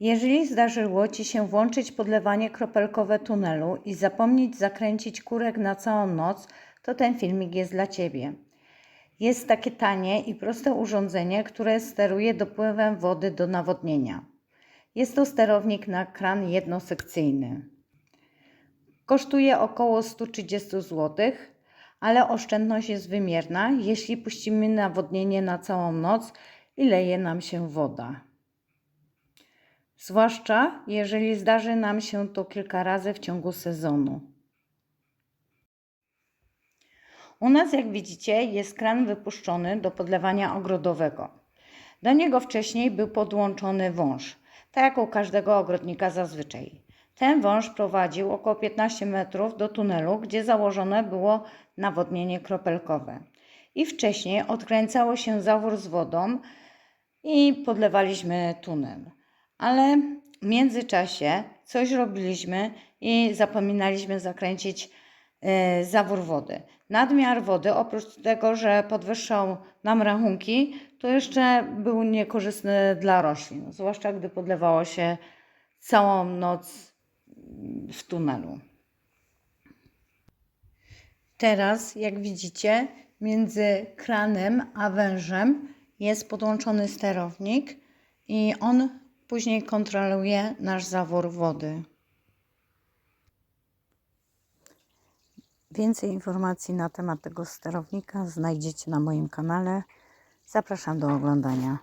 Jeżeli zdarzyło Ci się włączyć podlewanie kropelkowe tunelu i zapomnieć zakręcić kurek na całą noc, to ten filmik jest dla Ciebie. Jest takie tanie i proste urządzenie, które steruje dopływem wody do nawodnienia. Jest to sterownik na kran jednosekcyjny. Kosztuje około 130 zł, ale oszczędność jest wymierna, jeśli puścimy nawodnienie na całą noc i leje nam się woda. Zwłaszcza jeżeli zdarzy nam się to kilka razy w ciągu sezonu. U nas, jak widzicie, jest kran wypuszczony do podlewania ogrodowego. Do niego wcześniej był podłączony wąż, tak jak u każdego ogrodnika zazwyczaj. Ten wąż prowadził około 15 metrów do tunelu, gdzie założone było nawodnienie kropelkowe. I wcześniej odkręcało się zawór z wodą i podlewaliśmy tunel. Ale w międzyczasie coś robiliśmy i zapominaliśmy zakręcić e, zawór wody. Nadmiar wody, oprócz tego, że podwyższał nam rachunki, to jeszcze był niekorzystny dla roślin, zwłaszcza gdy podlewało się całą noc w tunelu. Teraz, jak widzicie, między kranem a wężem jest podłączony sterownik i on później kontroluje nasz zawór wody. Więcej informacji na temat tego sterownika znajdziecie na moim kanale. Zapraszam do oglądania.